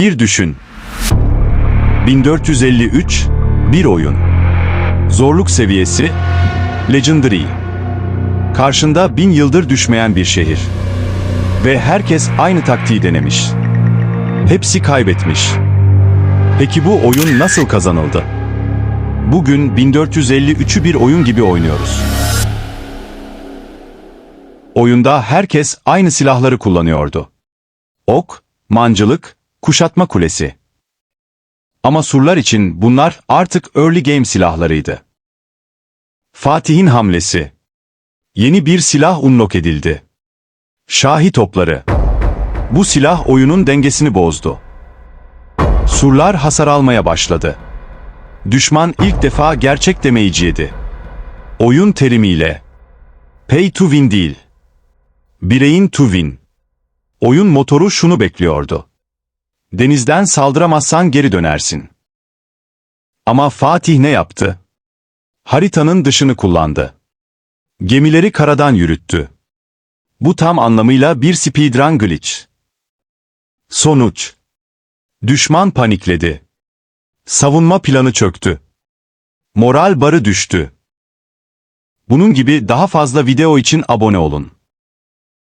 Bir düşün. 1453 bir oyun. Zorluk seviyesi Legendary. Karşında bin yıldır düşmeyen bir şehir. Ve herkes aynı taktiği denemiş. Hepsi kaybetmiş. Peki bu oyun nasıl kazanıldı? Bugün 1453'ü bir oyun gibi oynuyoruz. Oyunda herkes aynı silahları kullanıyordu. Ok, mancılık, kuşatma kulesi. Ama surlar için bunlar artık early game silahlarıydı. Fatih'in hamlesi. Yeni bir silah unlock edildi. Şahi topları. Bu silah oyunun dengesini bozdu. Surlar hasar almaya başladı. Düşman ilk defa gerçek demeyici yedi. Oyun terimiyle. Pay to win değil. Bireyin to win. Oyun motoru şunu bekliyordu. Denizden saldıramazsan geri dönersin. Ama Fatih ne yaptı? Haritanın dışını kullandı. Gemileri karadan yürüttü. Bu tam anlamıyla bir speedrun glitch. Sonuç. Düşman panikledi. Savunma planı çöktü. Moral barı düştü. Bunun gibi daha fazla video için abone olun.